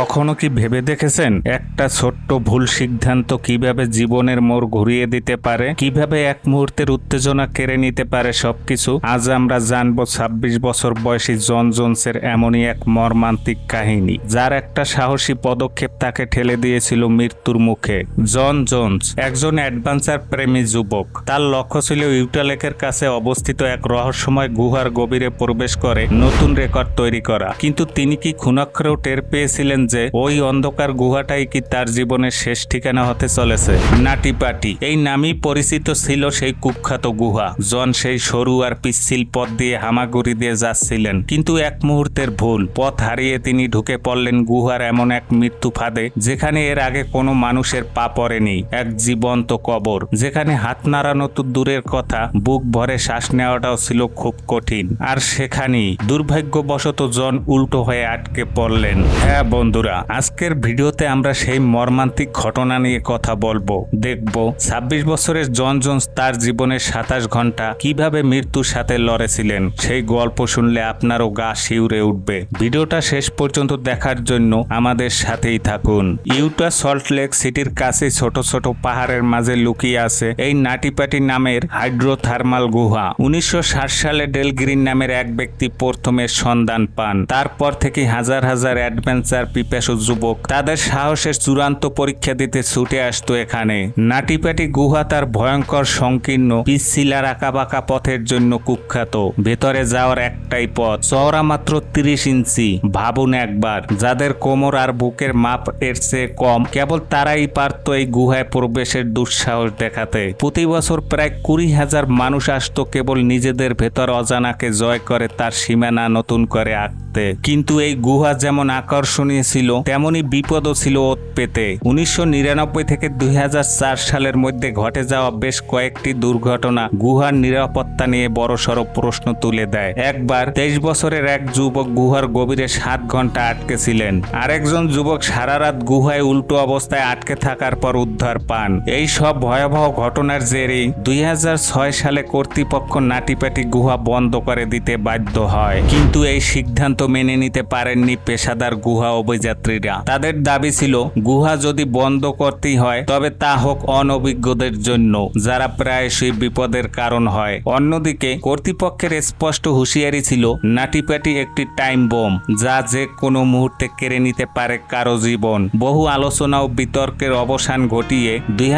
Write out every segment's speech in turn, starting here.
কখনো কি ভেবে দেখেছেন? একটা ছোট্ট ভুল সিদ্ধান্ত কীভাবে জীবনের মোড় ঘুরিয়ে দিতে পারে? কীভাবে এক মুহূর্তের উত্তেজনা কেড়ে নিতে পারে সবকিছু? আজ আমরা জানব ছাব্বিশ বছর বয়সী জন জোনসের এমনই এক মর্মান্তিক কাহিনী, যার একটা সাহসী পদক্ষেপ তাকে ঠেলে দিয়েছিল মৃত্যুর মুখে। জন জোনস, একজন অ্যাডভেঞ্চার প্রেমী যুবক। তার লক্ষ্য ছিল ইউটালেকের কাছে অবস্থিত এক রহস্যময় গুহার গভীরে প্রবেশ করে নতুন রেকর্ড তৈরি করা। কিন্তু তিনি কি ক্ষুণাক্ষরেও টের পেয়েছিলেন যে, ওই অন্ধকার গুহাটাই কি তার জীবনের শেষ ঠিকানা হতে চলেছে? নাটি পাটি। এই নামই পরিচিত ছিল সেই কুখ্যাত গুহা, জন সেই সরু আর পিচ্ছিল পথ দিয়ে হামাগুড়ি দিয়ে যাচ্ছিলেন। কিন্তু এক মুহূর্তের ভুল, পথ হারিয়ে তিনি ঢুকে পড়লেন গুহার এমন এক মৃত্যু ফাঁদে, যেখানে এর আগে কোনো মানুষের পা পড়েনি, এক জীবন্ত কবর। যেখানে হাত নাড়ানো তো দূরের কথা, বুক ভরে শ্বাস নেওয়াটাও ছিল খুব কঠিন। আর সেখানেই দুর্ভাগ্যবশত জন উল্টো হয়ে আটকে পড়লেন। হ্যাঁ বন্ধুরা, আজকের ভিডিওতে আমরা সেই মর্মান্তিক ঘটনা নিয়ে কথা বলব। দেখব, ছাব্বিশ বছরের জন জোন্স তার জীবনের সাতাশ ঘণ্টা কীভাবে মৃত্যুর সাথে লড়েছিলেন, সেই গল্প শুনলে আপনারও গা শিউরে উঠবে। ভিডিওটা শেষ পর্যন্ত দেখার জন্য আমাদের সাথেই থাকুন। ইউটা সল্ট লেক সিটির কাছে ছোট ছোট পাহাড়ের মাঝে লুকিয়ে আছে এই নাটিপাটি নামের হাইড্রোথার্মাল গুহা। উনিশশো ষাট সালে ডেল গ্রিন নামের এক ব্যক্তি প্রথমে সন্ধান পান। তারপর থেকে হাজার হাজার অ্যাডভেঞ্চার পিপাসু যুবক। তাদের সাহসের চূড়ান্ত পরীক্ষা দিতে ছুটে আসতো এখানে। নাটিপাটি গুহা তার ভয়ঙ্কর সংকীর্ণ, পিচ্ছিলার আঁকাবাঁকা পথের জন্য কুখ্যাত। ভেতরে যাওয়ার একটাই পথ, চওড়া মাত্র তিরিশ ইঞ্চি, ভাবুন একবার, যাদের কোমর আর বুকের মাপ এর চেয়ে কম, কেবল তারাই পারত এই গুহায় প্রবেশের দুঃসাহস দেখাতে। প্রতি বছর প্রায় কুড়ি হাজার মানুষ আসতো কেবল নিজেদের ভেতর অজানাকে জয় করে তার সীমানা নতুন করে আঁকতে। কিন্তু এই গুহা যেমন আকর্ষণীয় ছিল তেমনই বিপদও ছিল ওত পেতে। উনিশশো নিরানব্বই থেকে দুই হাজার চার সালের মধ্যে ঘটে যাওয়া বেশ কয়েকটি দুর্ঘটনা গুহার নিরাপত্তা নিয়ে বড়সড় প্রশ্ন তুলে দেয়। একবার তেইশ বছরের এক যুবক গুহার গভীরে সাত ঘণ্টা আটকে ছিলেন। আরেকজন যুবক সারা রাত গুহায় উল্টো অবস্থায় আটকে থাকার পর উদ্ধার পান। এই সব ভয়াবহ ঘটনার জেরেই দুই হাজার ছয় সালে কর্তৃপক্ষ নাটিপাটি গুহা বন্ধ করে দিতে বাধ্য হয়। কিন্তু এই সিদ্ধান্ত মেনে নিতে পারেননি পেশাদার গুহা অভিযাত্রীরা। তাদের দাবি ছিল, গুহা যদি বন্ধ করতেই হয়, তবে তা হোক অনভিজ্ঞদের জন্য, যারা প্রায়শই বিপদের কারণ হয়। অন্যদিকে, কর্তৃপক্ষের স্পষ্ট হুঁশিয়ারি ছিল নাটিপাটি একটি টাইম বোম, যা যে কোনো মুহূর্তে কেড়ে নিতে পারে কারও জীবন। বহু আলোচনা ও বিতর্কের অবসান ঘটিয়ে দুই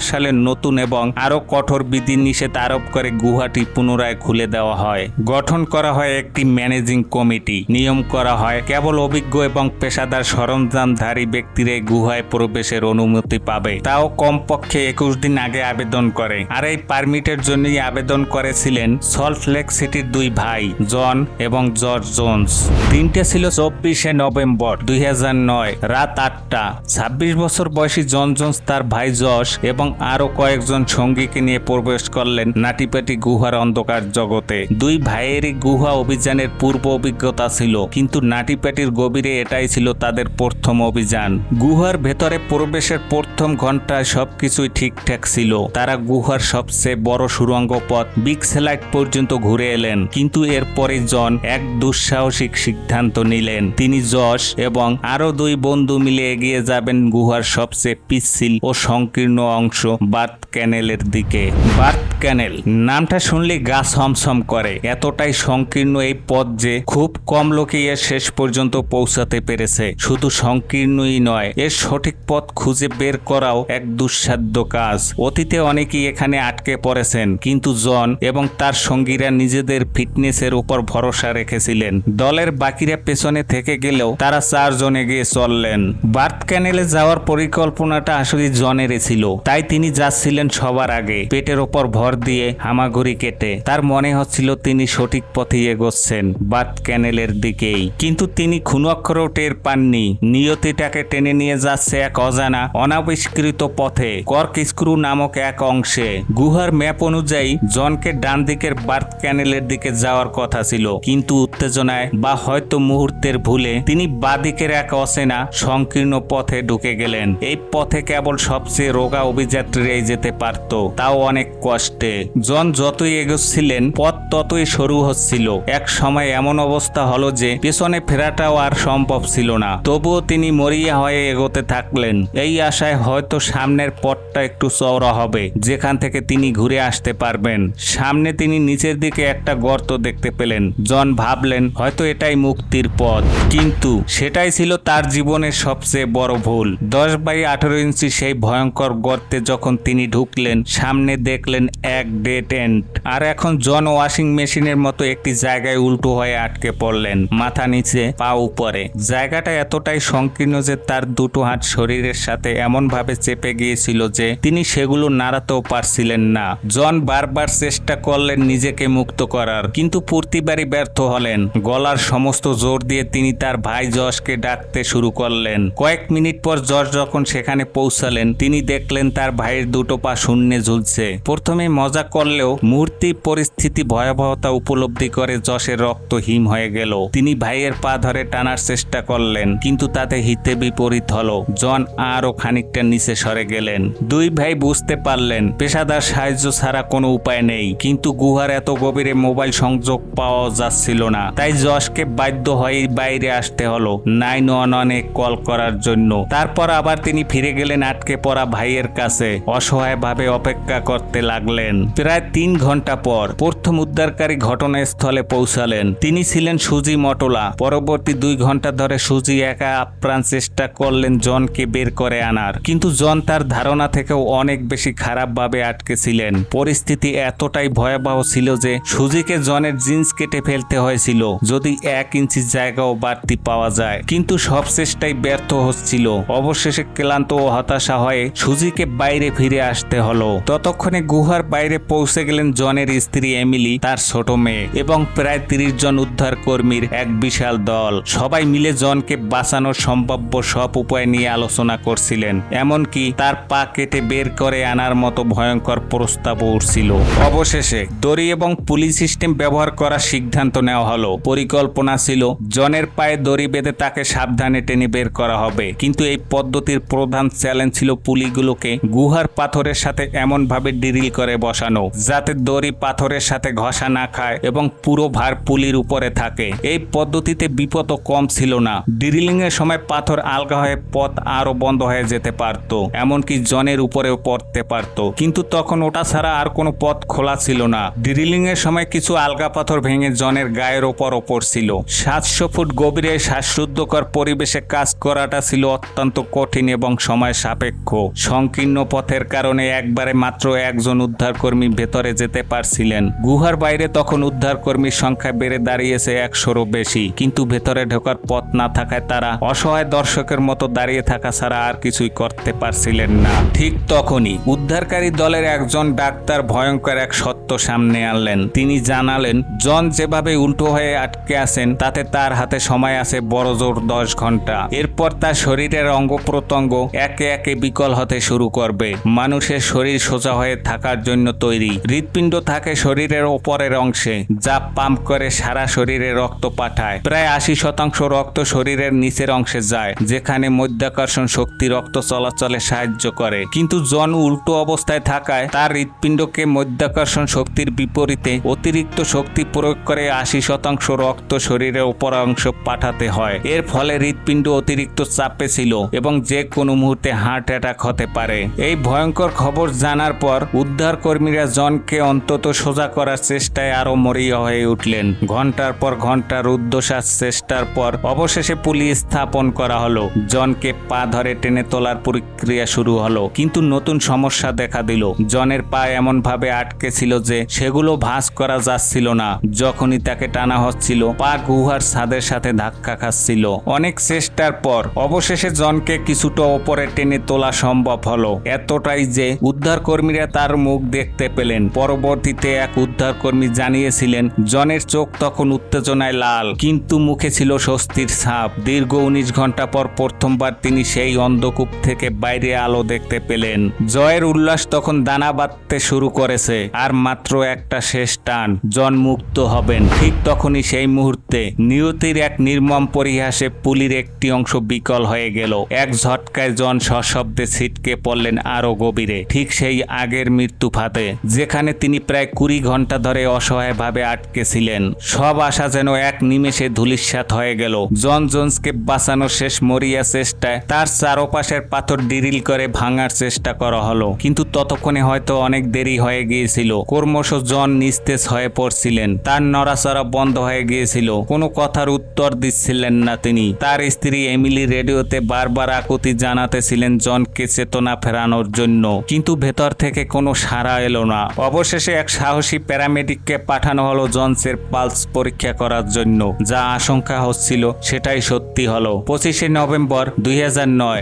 সালের নতুন এবং আরও কঠোর বিধিনিষেধ আরোপ করে গুহাটি পুনরায় খুলে দেওয়া হয়। গঠন করা হয় একটি ম্যানেজিং কমিটি। নিয়ম করা হয়। কেবল অভিজ্ঞ এবং পেশাদার সরঞ্জামধারী ব্যক্তিরা গুহায় প্রবেশের অনুমতি পাবে। তাও কমপক্ষে একুশ দিন আগে আবেদন করে। আর এই পারমিটের জন্যই আবেদন করেছিলেন সল্ট লেক সিটির দুই ভাই, জন এবং জর্জ জোন্স। দিনটা ছিল চব্বিশে নভেম্বর দুই হাজার নয়, রাত আটটা। ছাব্বিশ বছর বয়সী জন জোন্স, তার ভাই যশ এবং আরও কয়েকজন সঙ্গীকে নিয়ে প্রবেশ করলেন নাটিপাটি গুহার অন্ধকার জগতে। দুই ভাইয়েরই গুহা অভিযানের পূর্ব অভিজ্ঞতা ছিল, কিন্তু নাটিপাটির গভীরে এটাই ছিল তাদের প্রথম অভিযান। গুহার ভেতরে প্রবেশের প্রথম ঘন্টায় সবকিছুই ঠিকঠাক ছিল। তারা গুহার সবচেয়ে বড় সুরঙ্গ পথ বিগ স্যালাইট পর্যন্ত ঘুরে এলেন। কিন্তু এরপরে জন এক দুঃসাহসিক সিদ্ধান্ত নিলেন। তিনি যশ এবং আরও দুই বন্ধু মিলে এগিয়ে যাবেন গুহার সবচেয়ে পিচ্ছিল ও সংকীর্ণ অংশ, বার্থ ক্যানেলের দিকে। বার্থ ক্যানেল, নামটা শুনলে গা ছমছম করে। এতটাই সংকীর্ণ এই পথ যে খুব কম লোকেই এর শেষ পর্যন্ত পৌঁছাতে পেরেছে। শুধু সংকীর্ণই নয় এর সঠিক পথ খুঁজে বের করাও এক দুঃসাধ্য কাজ। অতীতে অনেকেই এখানে আটকে পড়েছেন, কিন্তু জন এবং তার সঙ্গীরা নিজেদের ফিটনেসের উপর ভরসা রেখেছিলেন। দলের বাকিরা পেছনে থেকে গেলেও তারা চারজন এগিয়ে চললেন। বার্থ ক্যানেলে যাওয়ার পরিকল্পনাটা আসলে জনেরই ছিল, তাই তিনি যাচ্ছিলেন সবার আগে। পেটের ওপর ভর দিয়ে হামাগুড়ি কেটে, তার মনে হচ্ছিল তিনি সঠিক পথে এগোচ্ছেন। বার্থ ক্যানেলের দিকেই। কিন্তু তিনি খুনক্ষরেও টের পাননি। নিয়তিটাকে টেনে নিয়ে যাচ্ছে এক অজানা, অনাবিষ্কৃত পথে কর্ক স্ক্রু নামক এক অংশে। গুহার ম্যাপ অনুযায়ী, জনকে ডান দিকের বার্থ ক্যানেলের দিকে যাওয়ার কথা ছিল। কিন্তু উত্তেজনায় বা হয়তো মুহূর্তের ভুলে তিনি বাদিকের এক অচেনা, সংকীর্ণ পথে ঢুকে গেলেন। এই পথে কেবল সবচেয়ে রোগা অভিযাত্রীরাই যেতে পারত, তাও অনেক কষ্টে। জন যতই এগোচ্ছিলেন, পথ ততই সরু হচ্ছিল। এক সময় এমন অবস্থা হলো যে পেছনে ফেরাটাও আর সম্ভব ছিল না। তবুও তিনি মরিয়া হয়ে এগোতে থাকলেন। এই আশায় হয়তো সামনের পথটা একটু চওড়া হবে, যেখান থেকে তিনি ঘুরে আসতে পারবেন। সামনে তিনি নিচের দিকে একটা গর্ত দেখতে পেলেন। জন ভাবলেন, হয়তো এটাই মুক্তির পথ। কিন্তু সেটাই ছিল তার জীবনের সবচেয়ে বড় ভুল। দশ বাই আঠারো ইঞ্চি সেই ভয়ঙ্কর গর্তে যখন তিনি ঢুকলেন, সামনে দেখলেন এক ডেট এন্ড আর এখন জন ওয়াশিং মেশিনের মতো একটি জায়গায় উল্টো হয়ে আটকে পড়লেন। মাথা নিচে, পা উপরে। জায়গাটা এতটাই সংকীর্ণ যে তার দুটো হাত শরীরের সাথে এমন ভাবে চেপে গিয়েছিল যে তিনি সেগুলো নাড়াতেও পারছিলেন না। জন বারবার চেষ্টা করলেন নিজেকে মুক্ত করার, কিন্তু প্রতিবারই ব্যর্থ হলেন। গলার সমস্ত জোর দিয়ে তিনি তার ভাই যশকে ডাকতে শুরু করলেন। কয়েক মিনিট পর যশ যখন সেখানে পৌঁছালেন, তিনি দেখলেন তার ভাইয়ের দুটো পা শূন্যে ঝুলছে। প্রথমে মজা করলেও মূর্তি পরিস্থিতি ভয়াবহতা উপলব্ধি করে যশের রক্ত হিম হয়ে গেল। তিনি ভাইয়ের পা ধরে টানার চেষ্টা করলেন, কিন্তু তাতে হিতে বিপরীত হলো। জন আরও খানিকটা নিচে সরে গেলেন। দুই ভাই বুঝতে পারলেন, পেশাদার সাহায্য ছাড়া কোনো উপায় নেই, কিন্তু গুহার এত গভীরে মোবাইল সংযোগ পাওয়া যাচ্ছিল না। তাই যশকে বাধ্য হয়ে বাইরে আসতে হলো, নাইন ওয়ান ওয়ানে কল করার জন্য। তারপর আবার তিনি ফিরে গেলেন আটকে পড়া ভাইয়ের কাছে, অসহায়ভাবে অপেক্ষা করতে লাগলেন। প্রায় তিন ঘণ্টা পর প্রথম উদ্ধারকারী ঘটনাস্থলে পৌঁছালেন। তিনি ছিলেন সুজি মটোলা। পরবর্তী দুই ঘণ্টা ধরে সুজি একা আপ্রাণ চেষ্টা করলেন জনকে বের করে আনার। কিন্তু জন তার ধারণা থেকেও অনেক বেশি খারাপভাবে আটকে ছিলেন পরিস্থিতি এতটাই ভয়াবহ ছিল যে সুজিকে জনের জিন্স কেটে ফেলতে হয়েছিল, যদি এক ইঞ্চি জায়গাও বাড়তি পাওয়া যায়। কিন্তু সব চেষ্টাই ব্যর্থ হচ্ছিল। অবশেষে ক্লান্ত ও হতাশা হয়ে সুজিকে বাইরে ফিরে আসতে হলো। ততক্ষণে গুহার বাইরে পৌঁছে গেলেন জনের স্ত্রী এমিলি, তার ছোট মেয়ে, এবং প্রায় তিরিশ জন উদ্ধার কর্মীর এক বিশাল দল। সবাই মিলে জনকে বাঁচানোর সম্ভাব্য সব উপায় নিয়ে আলোচনা করছিলেন। এমনকি তার পা কেটে বের করে আনার মতো ভয়ঙ্কর প্রস্তাবও উঠছিল। অবশেষে দড়ি এবং পুলিশ সিস্টেম ব্যবহার করার সিদ্ধান্ত নেওয়া হলো। পরিকল্পনা ছিল, জনের পায়ে দড়ি বেঁধে তাকে সাবধানে টেনে বের করা হবে। কিন্তু এই পদ্ধতির প্রধান চ্যালেঞ্জ ছিল পুলিগুলোকে গুহার পাথরের সাথে এমন ভাবে ডিরিল করে বসানো, যাতে দড়ি পাথরের সাথে ঘষা না খায় এবং পুরো ভার পুলির উপরে থাকে। এই পদ্ধতিতে বিপদও কম ছিল না। ড্রিলিং এর সময় পাথর আলগা হয়ে পথ আরও বন্ধ হয়ে যেতে পারত, এমনকি জনের উপরেও পড়তে পারত। কিন্তু তখন ওটা ছাড়া আর কোনো পথ খোলা ছিল না। ড্রিলিং এর সময় কিছু আলগা পাথর ভেঙে জনের গায়ের ওপর ওপর ছিল। সাতশো ফুট গভীরে শ্বাসরুদ্ধকর পরিবেশে কাজ করাটা ছিল অত্যন্ত কঠিন এবং সময় সাপেক্ষ। সংকীর্ণ পথের কারণে একবারে মাত্র একজন উদ্ধারকর্মী ভেতরে যেতে পারছিলেন। গুহার বাইরে তখন উদ্ধারকর্মীর সংখ্যা বেড়ে দাঁড়িয়েছে একশোরও বেশি। কিন্তু ভেতরে ঢোকার পথ না থাকায় তারা অসহায় দর্শকের মতো দাঁড়িয়ে থাকা ছাড়া আর কিছুই করতে পারছিলেন না। ঠিক তখনই উদ্ধারকারী দলের একজন ডাক্তার ভয়ঙ্কর এক সত্য সামনে আনলেন। তিনি জানালেন, জন যেভাবে উল্টো হয়ে আটকে আছেন, তাতে তার হাতে সময় আছে বড় জোর দশ ঘণ্টা। এরপর তার শরীরের অঙ্গ প্রত্যঙ্গ একে একে বিকল হতে শুরু করবে। মানুষের শরীর সোজা হয়ে থাকার জন্য তৈরি। হৃৎপিণ্ড থাকে শরীরের ওপরের অংশে, যা পাম্প করে সারা শরীরে রক্ত পাঠায়। প্রায় আশি শতাংশ রক্ত শরীরের নিচের অংশে যায়, যেখানে মধ্যাকর্ষণ শক্তি রক্ত চলাচলে সাহায্য করে। কিন্তু জন উল্টো অবস্থায় থাকায় তার হৃৎপিণ্ডকে মধ্যাকর্ষণ শক্তির বিপরীতে অতিরিক্ত শক্তি প্রয়োগ করে আশি শতাংশ রক্ত শরীরের উপর অংশ পাঠাতে হয়। এর ফলে হৃৎপিণ্ড অতিরিক্ত চাপে ছিল এবং যে কোনো মুহূর্তে হার্ট অ্যাটাক হতে পারে। এই ভয়ঙ্কর খবর জানার পর উদ্ধার কর্মীরা জনকে অন্তত সোজা করার চেষ্টায় আরও মরিয়া হয়ে উঠলেন। ঘণ্টার পর ঘণ্টা রুদ্ধশ্বাস চেষ্টার পর অবশেষে পুলি স্থাপন করা হলো। জনকে পা ধরে টেনে তোলার প্রক্রিয়া শুরু হলো, কিন্তু নতুন সমস্যা দেখা দিল। জনের পা এমন ভাবে আটকে ছিল যে সেগুলো ভাঁজ করা যাচ্ছিল না। যখনই তাকে টানা হচ্ছিল, পা গুহার ছাদের সাথে ধাক্কা খাচ্ছিল। অনেক চেষ্টার পর অবশেষে জনকে কিছুটা ওপরে টেনে তোলা সম্ভব হলো। এতটাই যে উদ্ধার কর্মীরা তার মুখ দেখতে পেলেন। পরবর্তীতে এক উদ্ধার কর্মী জানিয়েছিলেন, জনের চোখ তখন উত্তেজনায় লাল। কিন্তু মুখে ছিল স্বস্তির ছাপ। দীর্ঘ উনিশ ঘণ্টা পর প্রথমবার তিনি সেই অন্ধকূপ থেকে বাইরে আলো দেখতে পেলেন। জয়ের উল্লাস তখন দানা বাঁধতে শুরু করেছে, আর মাত্র একটা শেষ টান জন মুক্ত হবেন। ঠিক তখনই সেই মুহূর্তে নিয়তির এক নির্মম পরিহাসে পুলির একটি অংশ বিকল হয়ে গেল। এক ঝটকায় জন সশব্দে ছিটকে পড়লেন আরও গভীরে, ঠিক সেই আগের মৃত্যু ফাতে যেখানে তিনি প্রায় কুড়ি ঘণ্টা ধরে অসহায়ভাবে আটকে ছিলেন। সব আশা যেন এক নিমেষে ধূলিসাৎ হয়ে গেল। জন জন জোন্সকে বাঁচানোর শেষ মরিয়া চেষ্টায় তার চারপাশের পাথর ডিরিল করে ভাঙার চেষ্টা করা হলো। কিন্তু ততক্ষণে হয়তো অনেক দেরি হয়ে গিয়েছিল। কর্মশ জন নিস্তেজ হয়ে পড়ছিলেন। তার নড়াচড়া বন্ধ হয়ে গিয়েছিল। কোনো কথার উত্তর দিচ্ছিলেন না তিনি। তার স্ত্রী এমিলি রেডিওতে বারবার আকুতি জানাতেছিলেন জনকে চেতনা ফেরানোর জন্য। কিন্তু ভেতর থেকে কোনো সাড়া এলো না। অবশেষে এক সাহসী প্যারামেডিককে পাঠানো হলো জনসের পালস পরীক্ষা করার জন্য। যা আশঙ্কা হচ্ছিল সেটাই সত্যি হলো। পঁচিশে নভেম্বর দুই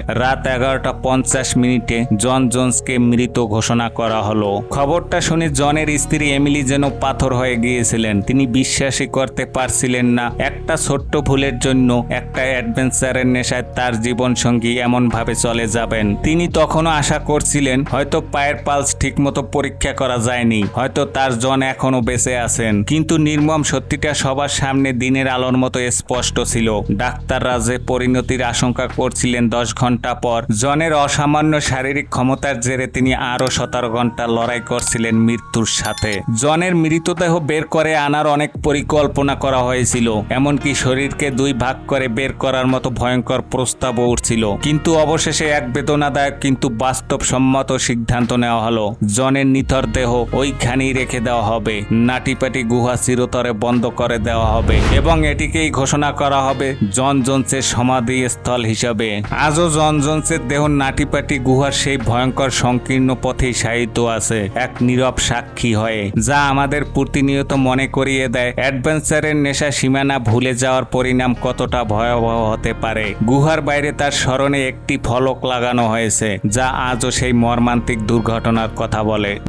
রাত এগারোটা পঞ্চাশ মিনিটে জন জোন্সকে মৃত ঘোষণা করা হলো। খবরটা শুনে জনের স্ত্রী এমিলি যেন পাথর হয়ে গিয়েছিলেন। তিনি বিশ্বাসই করতে পারছিলেন না। একটা ছোট্ট ভুলের জন্য একটা অ্যাডভেঞ্চারের নেশায় তার জীবন সঙ্গী এমন ভাবে চলে যাবেন। তিনি তখনও আশা করছিলেন, হয়তো পায়ের পালস ঠিকমতো পরীক্ষা করা যায়নি, হয়তো তার জন এখনও বেঁচে আছেন। কিন্তু নির্মম সত্যিটা সবার সামনে দিনের আলোর মতো স্পষ্ট ছিল। ডাক্তাররা যে পরিণতির আশঙ্কা করছিলেন দশ ঘণ্টা পর, জনের অসামান্য শারীরিক ক্ষমতার জেরে তিনি আরও সতেরো ঘণ্টা লড়াই করছিলেন মৃত্যুর সাথে। জনের মৃতদেহ বের করে আনার অনেক পরিকল্পনা করা হয়েছিল, এমনকি শরীরকে দুই ভাগ করে বের করার মতো ভয়ঙ্কর প্রস্তাবও উঠছিল। কিন্তু অবশেষে এক বেদনাদায়ক কিন্তু বাস্তবসম্মত সিদ্ধান্ত নেওয়া হলো, জনের নিথর দেহ ওইখানেই রেখে দেওয়া হবে। নাটিপাটি গুহা চিরতরে বন্ধ করে দেওয়া হবে। এবং এটিকেই ঘোষণা করা হবে জন জোন্সের সমাধি স্থল হিসাবে। আজও জন জোন্সের দেহ নাটিপাটি গুহার সেই ভয়ঙ্কর সংকীর্ণ পথেই সাহিত্য আছে, এক নীরব সাক্ষী হয়ে, যা আমাদের প্রতিনিয়ত মনে করিয়ে দেয়, অ্যাডভেঞ্চারের নেশা সীমানা ভুলে যাওয়ার পরিণাম কতটা ভয়াবহ হতে পারে। গুহার বাইরে তার স্মরণে একটি ফলক লাগানো হয়েছে, যা আজও সেই মর্মান্তিক দুর্ঘটনার কথা বলে।